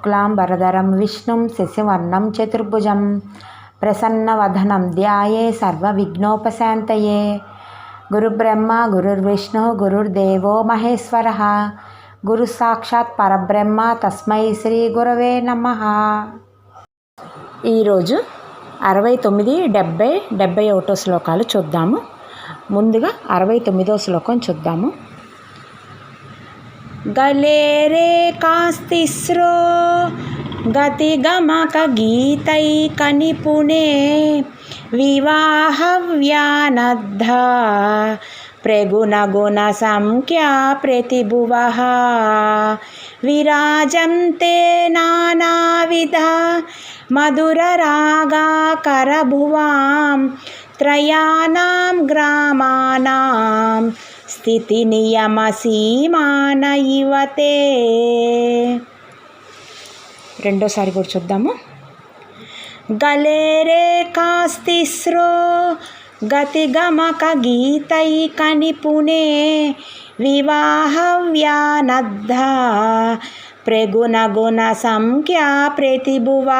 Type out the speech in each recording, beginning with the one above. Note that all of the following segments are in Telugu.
శుక్లాంబరధరం విష్ణుం శశివర్ణం చతుర్భుజం ప్రసన్నవధనం ధ్యాయే సర్వవిఘ్నోపశాంతయే గురుబ్రహ్మ గురుర్విష్ణు గురుర్దేవో మహేశ్వర గురు సాక్షాత్ పరబ్రహ్మ తస్మై శ్రీ గురవే నమ ఈరోజు అరవై తొమ్మిది డెబ్బై డెబ్బై ఒకటో శ్లోకాలు చూద్దాము. ముందుగా అరవై తొమ్మిదో శ్లోకం చూద్దాము. గలేరే కాస్తిస్రో గతిగమక గీతైక నిపుణే వివాహవ్యానద్ధ ప్రగుణగుణ సంఖ్యా ప్రతిభువ విరాజంతే నానావిధ మధురరాగాకరభువాం త్రయాణం గ్రామాణం ఇవతే. రెండోసారి కూడా చూద్దాము. గలేరే కాస్తిస్రో గతిగమక గీతైక నిపుణే వివాహవ్యానద్ధ ప్రగుణగుణ సంఖ్యా ప్రతిభువ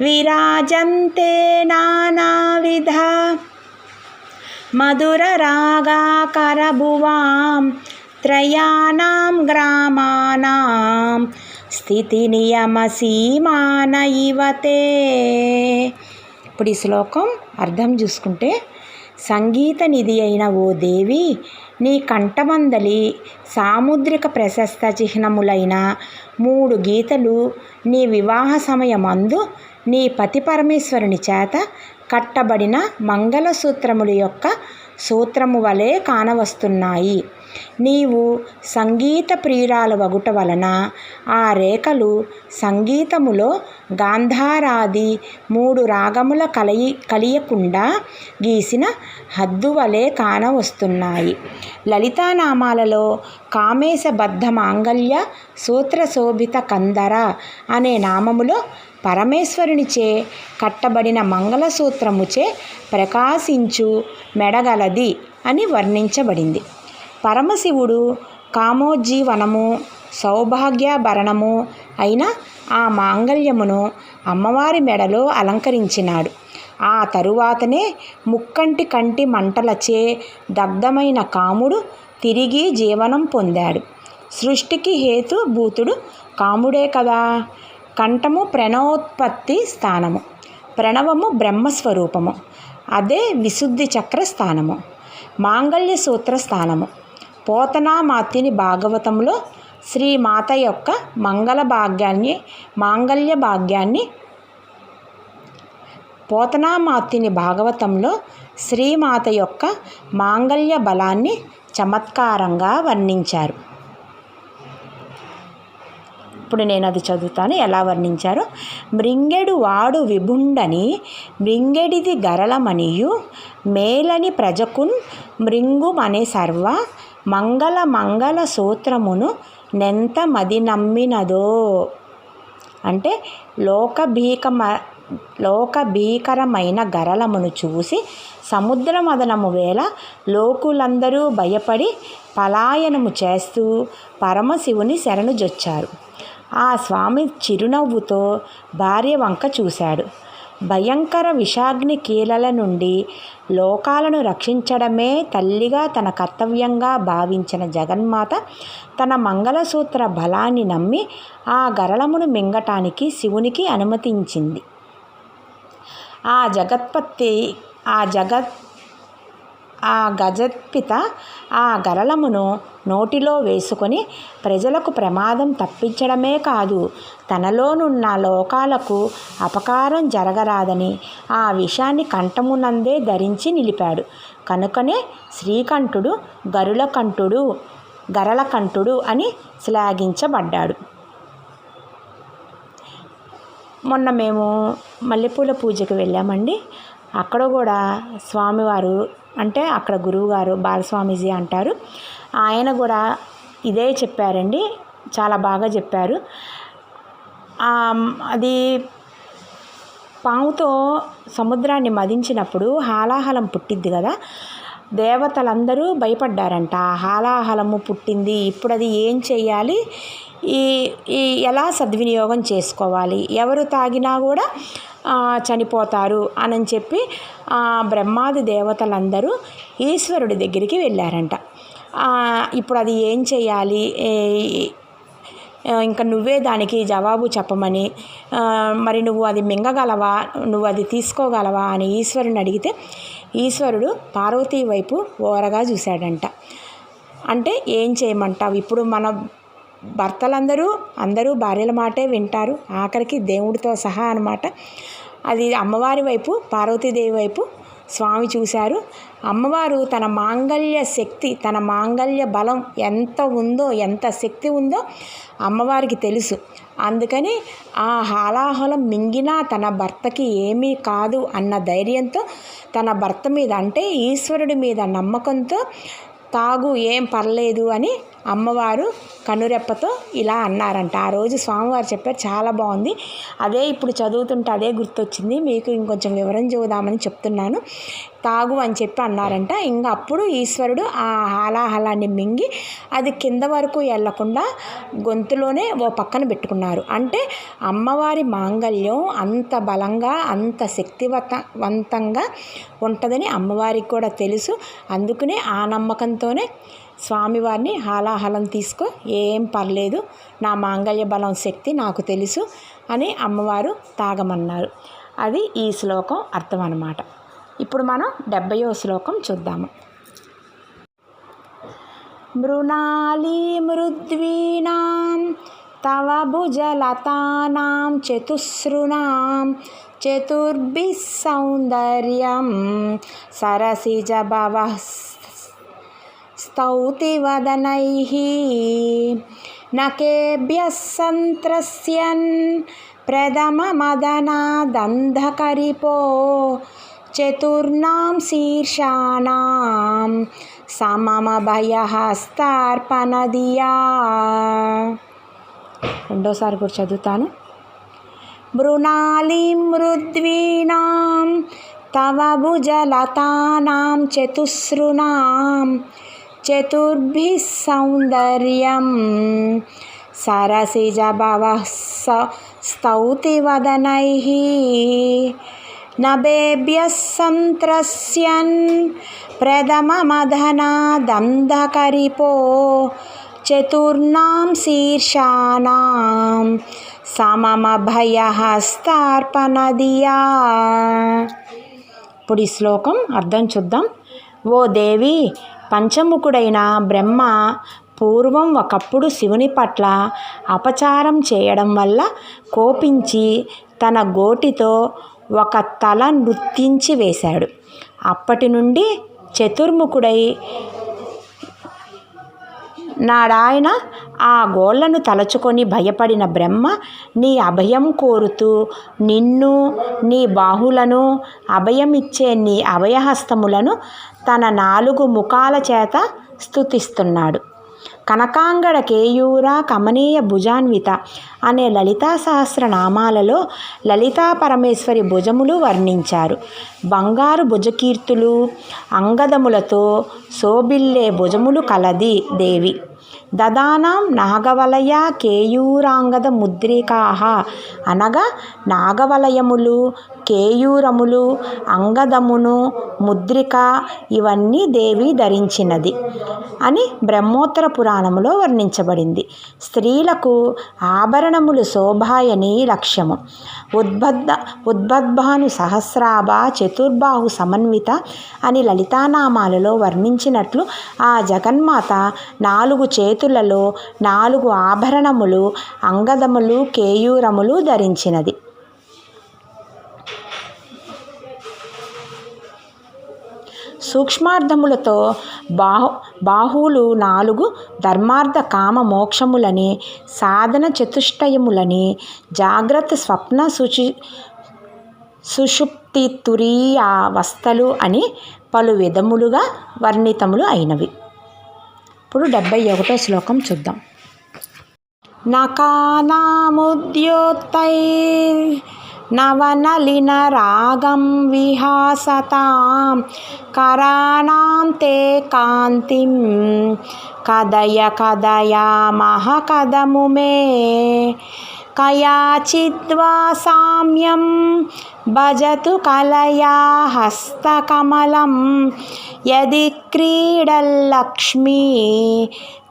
విరాజంతే నానావిధ మధురరాగాకరభువాం త్రయాణం గ్రామాణం స్థితినియమసీమాన ఇవతే. ఇప్పుడు ఈ శ్లోకం అర్థం చూసుకుంటే సంగీత నిధి అయిన ఓ దేవి నీ కంఠమందలి సాముద్రిక ప్రశస్త చిహ్నములైన మూడు గీతలు నీ వివాహ సమయమందు నీ పతి పరమేశ్వరుని చేత కట్టబడిన మంగళసూత్రముల యొక్క సూత్రము వలె కానవస్తున్నాయి. నీవు సంగీత ప్రియురాల వగుట వలన ఆ రేఖలు సంగీతములో గాంధారాది మూడు రాగముల కలయి కలియకుండా గీసిన హద్దు వలె కానవస్తున్నాయి. లలితానామాలలో కామేశబద్ధ మాంగల్య సూత్రశోభిత కందర అనే నామములో పరమేశ్వరునిచే కట్టబడిన మంగళసూత్రముచే ప్రకాశించు మెడగలది అని వర్ణించబడింది. పరమశివుడు కామోజ్జీవనము సౌభాగ్యాభరణము అయిన ఆ మాంగళ్యమును అమ్మవారి మెడలో అలంకరించినాడు. ఆ తరువాతనే ముక్కంటి కంటి మంటలచే దగ్ధమైన కాముడు తిరిగి జీవనం పొందాడు. సృష్టికి హేతు భూతుడు కాముడే కదా! కంఠము ప్రణవోత్పత్తి స్థానము. ప్రణవము బ్రహ్మస్వరూపము. అదే విశుద్ధి చక్ర స్థానము మాంగళ్య సూత్ర స్థానము పోతనామాత్యుని భాగవతంలో శ్రీమాత యొక్క మంగళ భాగ్యాన్ని మాంగళ్య భాగ్యాన్ని పోతనామాత్యుని భాగవతంలో శ్రీమాత యొక్క మాంగళ్య బలాన్ని చమత్కారంగా వర్ణించారు. ఇప్పుడు నేను అది చదువుతాను. ఎలా వర్ణించారో మృంగెడు వాడు విభుండని మృంగెడిది గరళమనియు మేలని ప్రజకున్ మృంగుమనే సర్వ మంగళ మంగళ సూత్రమును నెంత మది నమ్మినదో? అంటే లోకభీకమ లోకభీకరమైన గరలమును చూసి సముద్ర మదనము వేళ లోకులందరూ భయపడి పలాయనము చేస్తూ పరమశివుని శరణు జొచ్చారు. ఆ స్వామి చిరునవ్వుతో భార్య వంక చూశాడు. భయంకర విషాగ్ని కీలల నుండి లోకాలను రక్షించడమే తల్లిగా తన కర్తవ్యంగా భావించిన జగన్మాత తన మంగళసూత్ర బలాన్ని నమ్మి ఆ గరళమును మింగటానికి శివునికి అనుమతించింది. ఆ జగత్పత్తి ఆ జగత్ ఆ గజపిత ఆ గరళమును నోటిలో వేసుకొని ప్రజలకు ప్రమాదం తప్పించడమే కాదు తనలోనున్న లోకాలకు అపకారం జరగరాదని ఆ విషాన్ని కంఠమునందే ధరించి నిలిపాడు. కనుకనే శ్రీకంఠుడు గరులకంఠుడు గరళకంఠుడు అని శ్లాఘించబడ్డాడు. మొన్న మేము మల్లెపూల పూజకు వెళ్ళామండి. అక్కడ కూడా స్వామివారు అంటే అక్కడ గురువుగారు బాలస్వామీజీ అంటారు. ఆయన కూడా ఇదే చెప్పారండి. చాలా బాగా చెప్పారు. అది పాముతో సముద్రాన్ని మదించినప్పుడు హాలాహలం పుట్టిద్ది కదా. దేవతలందరూ భయపడ్డారంట. ఆ హాలాహలము పుట్టింది. ఇప్పుడు అది ఏం చేయాలి ఈ ఈ ఎలా సద్వినియోగం చేసుకోవాలి? ఎవరు తాగినా కూడా చనిపోతారు అని చెప్పి బ్రహ్మాది దేవతలందరూ ఈశ్వరుడి దగ్గరికి వెళ్ళారంట. ఇప్పుడు అది ఏం చేయాలి? ఇంకా నువ్వే దానికి జవాబు చెప్పమని మరి నువ్వు అది మింగగలవా? నువ్వు అది తీసుకోగలవా? అని ఈశ్వరుని అడిగితే ఈశ్వరుడు పార్వతీ వైపు ఓరగా చూశాడంట. అంటే ఏం చేయమంటావు? ఇప్పుడు మన భర్తలందరూ అందరూ భార్యల మాటే వింటారు. ఆఖరికి దేవుడితో సహా అనమాట అది అమ్మవారి వైపు పార్వతీదేవి వైపు స్వామి చూశారు. అమ్మవారు తన మాంగళ్య శక్తి తన మాంగళ్య బలం ఎంత ఉందో ఎంత శక్తి ఉందో అమ్మవారికి తెలుసు. అందుకని ఆ హాలాహలం మింగినా తన భర్తకి ఏమీ కాదు అన్న ధైర్యంతో తన భర్త మీద అంటే ఈశ్వరుడి మీద నమ్మకంతో తాగు ఏం పర్లేదు అని అమ్మవారు కనురెప్పతో ఇలా అన్నారంట. ఆ రోజు స్వామివారు చెప్పారు చాలా బాగుంది. అదే ఇప్పుడు చదువుతుంటే అదే గుర్తొచ్చింది. మీకు ఇంకొంచెం వివరం చూద్దామని చెప్తున్నాను. తాగు అని చెప్పి అన్నారంట. ఇంకా అప్పుడు ఈశ్వరుడు ఆ హాలాహలాన్ని మింగి అది కింద వరకు వెళ్ళకుండా గొంతులోనే ఓ పక్కన పెట్టుకున్నారు. అంటే అమ్మవారి మాంగళ్యం అంత బలంగా అంత శక్తివంతంగా ఉంటుందని అమ్మవారికి కూడా తెలుసు. అందుకనే ఆ నమ్మకంతోనే స్వామివారిని హాలాహలం తీసుకో ఏం పర్లేదు నా మాంగళ్య బలం శక్తి నాకు తెలుసు అని అమ్మవారు తాగమన్నారు. అది ఈ శ్లోకం అర్థం అన్నమాట ఇప్పుడు మనం డెబ్బయో శ్లోకం చూద్దాము మృణాళీ మృద్వీనాం తవ భుజలతానాం చతుశ్రుణాం చతుర్భిः సౌందర్యం సరసిజభవ स्तौतिवदनैः नकेभ्यः सन्त्रस्यन् प्रथममदनादन्धकरिपो चतुर्णां शीर्षाणां సమమభయహస్తార్పణదియా రెండోసారి కూడా చదువుతాను మృణాళీం మృద్వీనాం తవ భుజలతానాం చతుశ్రుణాం చతుర్భిः సౌందర్యం సరసిజభవः స- స్తౌతివదనైः నభేభ్యः సంత్రస్యన్ ప్రథమమదనాదంధకరిపో చతుర్ణాం శీర్షాణాం సమమభయహస్తార్పణదియా. ఇప్పుడు ఈ శ్లోకం అర్థం చూద్దాం. ఓ దేవి పంచముఖుడైన బ్రహ్మ పూర్వం ఒకప్పుడు శివుని పట్ల అపచారం చేయడం వల్ల కోపించి తన గోటితో ఒక తల నృత్యించి వేశాడు. అప్పటి నుండి చతుర్ముఖుడై నాడాయన ఆ గోళ్ళను తలచుకొని భయపడిన బ్రహ్మ నీ అభయం కోరుతూ నిన్ను నీ బాహులను అభయమిచ్చే నీ అభయహస్తములను తన నాలుగు ముఖాల చేత స్థుతిస్తున్నాడు కనకాంగడ కేయూర కమనీయ భుజాన్విత అనే లలితా సహస్రనామాలలో లలితా పరమేశ్వరి భుజములు వర్ణించారు. బంగారు భుజకీర్తులు అంగదములతో శోభిల్లే భుజములు కలది దేవి. దదానాం నాగవలయ కేయూరాంగద ముద్రికాహ అనగా నాగవలయములు కేయూరములు అంగదమును ముద్రిక ఇవన్నీ దేవి ధరించినది అని బ్రహ్మోత్తర పురాణములో వర్ణించబడింది. స్త్రీలకు ఆభరణములు శోభాయని లక్ష్యము. ఉద్బద్ధ ఉద్భద్భాను సహస్రాభ చతుర్బాహు సమన్విత అని లలితానామాలలో వర్ణించినట్లు ఆ జగన్మాత నాలుగు చేతులు చేతులలో నాలుగు ఆభరణములు అంగదములు కేయూరములు ధరించినది. సూక్ష్మార్థములతో బాహు బాహువులు నాలుగు ధర్మార్థ కామ మోక్షములని సాధన చతుష్టయములని జాగ్రత్త స్వప్న సుచి సుషుప్తి తురీయ అని పలు విధములుగా వర్ణితములు అయినవి. ఇప్పుడు డెబ్బై ఒకటో శ్లోకం చూద్దాం. నకానాముద్యోత్తై నవనలినరాగం విహాసతాం కరాణాం తే కాంతిం కదయ కదయామహ కదముమే కయాచిద్వా సామ్యం భజతు కలయా హస్తకమలం యది క్రీడల్లక్ష్మీ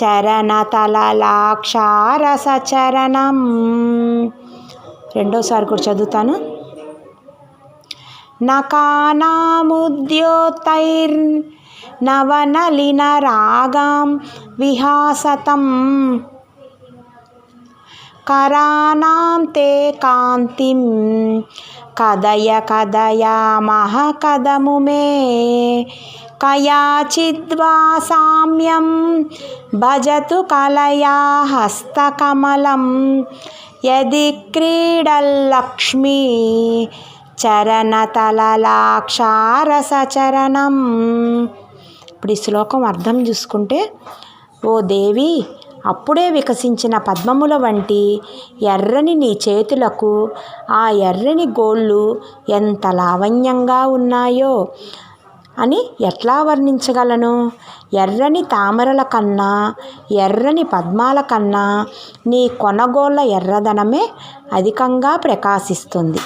చరణతలలాక్షారసచరణం. రెండోసారి కూడా చదువుతాను. నకానాముద్యోతైర్ నవనలిన రాగాం విహాసతం. కరాణం తే కాంతి కదయ కదయా మహకదము మే కయాచిద్వా సామ్యం. భజతు కలయా హస్తకమలం. యది క్రీడల్లక్ష్మీ చరణతలలాక్షారసచరణం. ఇప్పుడు ఈ శ్లోకం అర్థం చూసుకుంటే ఓ దేవి అప్పుడే వికసించిన పద్మముల వంటి ఎర్రని నీ చేతులకు ఆ ఎర్రని గోళ్ళు ఎంత లావణ్యంగా ఉన్నాయో అని ఎట్లా వర్ణించగలను? ఎర్రని తామరల కన్నా ఎర్రని పద్మాల కన్నా నీ కొనగోళ్ళ ఎర్రదనమే అధికంగా ప్రకాశిస్తుంది.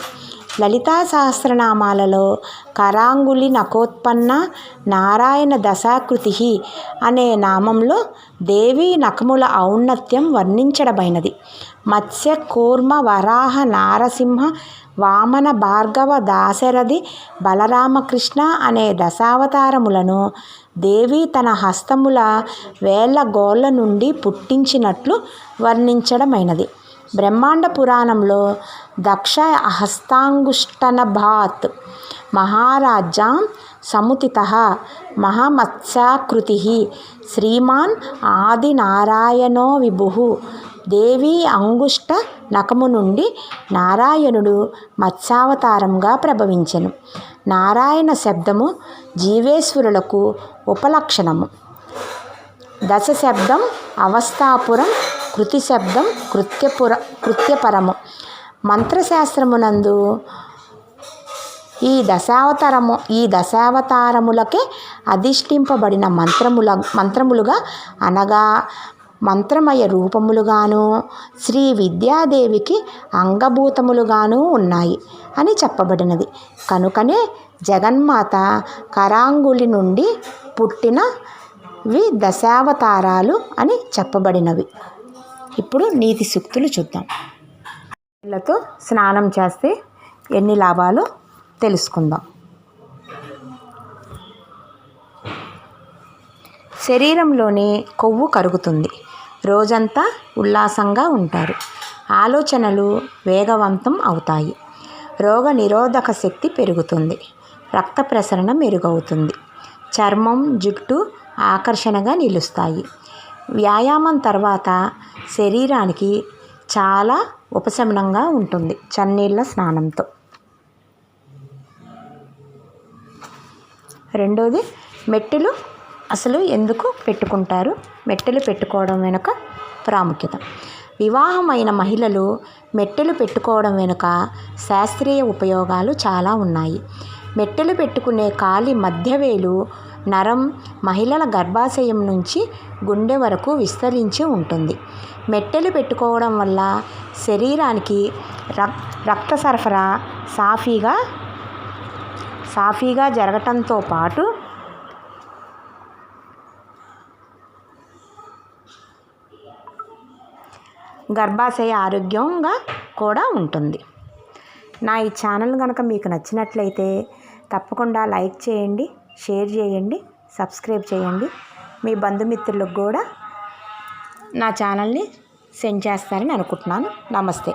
లలితా సహస్రనామాలలో కరాంగులి నకోత్పన్న నారాయణ దశాకృతి అనే నామంలో దేవి నఖముల ఔన్నత్యం వర్ణించడమైనది. మత్స్య కూర్మ వరాహ నారసింహ వామన భార్గవ దాశరథి బలరామకృష్ణ అనే దశావతారములను దేవి తన హస్తముల వేళ్ళ గోళ్ళ నుండి పుట్టించినట్లు వర్ణించడమైనది. బ్రహ్మాండ పురాణంలో దక్ష హస్తాంగుష్టనభాత్ మహారాజాం సముతిత మహామత్స్యాకృతి శ్రీమాన్ ఆదినారాయణో విభు దేవి అంగుష్ట నఖము నుండి నారాయణుడు మత్స్యావతారంగా ప్రభవించెను. నారాయణ శబ్దము జీవేశ్వరులకు ఉపలక్షణము. దశ శబ్దం అవస్థాపురం కృతి శబ్దం కృత్యపుర కృత్యపరము. మంత్రశాస్త్రమునందు ఈ దశావతారము ఈ దశావతారములకే అధిష్ఠింపబడిన మంత్రముల మంత్రములుగా అనగా మంత్రమయ రూపములుగాను శ్రీ విద్యాదేవికి అంగభూతములుగాను ఉన్నాయి అని చెప్పబడినది. కనుకనే జగన్మాత కరాంగులి నుండి పుట్టినవి దశావతారాలు అని చెప్పబడినవి. ఇప్పుడు నీతి సూక్తులు చూద్దాం. నీళ్ళతో స్నానం చేస్తే ఎన్ని లాభాలు తెలుసుకుందాం. శరీరంలోని కొవ్వు కరుగుతుంది. రోజంతా ఉల్లాసంగా ఉంటారు. ఆలోచనలు వేగవంతం అవుతాయి. రోగ నిరోధక శక్తి పెరుగుతుంది. రక్త ప్రసరణ మెరుగవుతుంది. చర్మం జుట్టు ఆకర్షణగా నిలుస్తాయి. వ్యాయామం తర్వాత శరీరానికి చాలా ఉపశమనంగా ఉంటుంది చన్నీళ్ళ స్నానంతో. రెండోది మెట్టెలు అసలు ఎందుకు పెట్టుకుంటారు? మెట్టెలు పెట్టుకోవడం వెనుక ప్రాముఖ్యత. వివాహమైన మహిళలు మెట్టెలు పెట్టుకోవడం వెనుక శాస్త్రీయ ఉపయోగాలు చాలా ఉన్నాయి. మెట్టెలు పెట్టుకునే కాలి మధ్యవేలు నరం మహిళల గర్భాశయం నుంచి గుండె వరకు విస్తరించి ఉంటుంది. మెట్టెలు పెట్టుకోవడం వల్ల శరీరానికి రక్ రక్త సరఫరా సాఫీగా సాఫీగా జరగటంతో పాటు గర్భాశయ ఆరోగ్యంగా కూడా ఉంటుంది. నా ఈ ఛానల్ కనుక మీకు నచ్చినట్లయితే తప్పకుండా లైక్ చేయండి. షేర్ చేయండి సబ్స్క్రైబ్ చేయండి. మీ బంధుమిత్రులకు కూడా నా ఛానల్ని సెండ్ చేస్తారని అనుకుంటున్నాను. నమస్తే.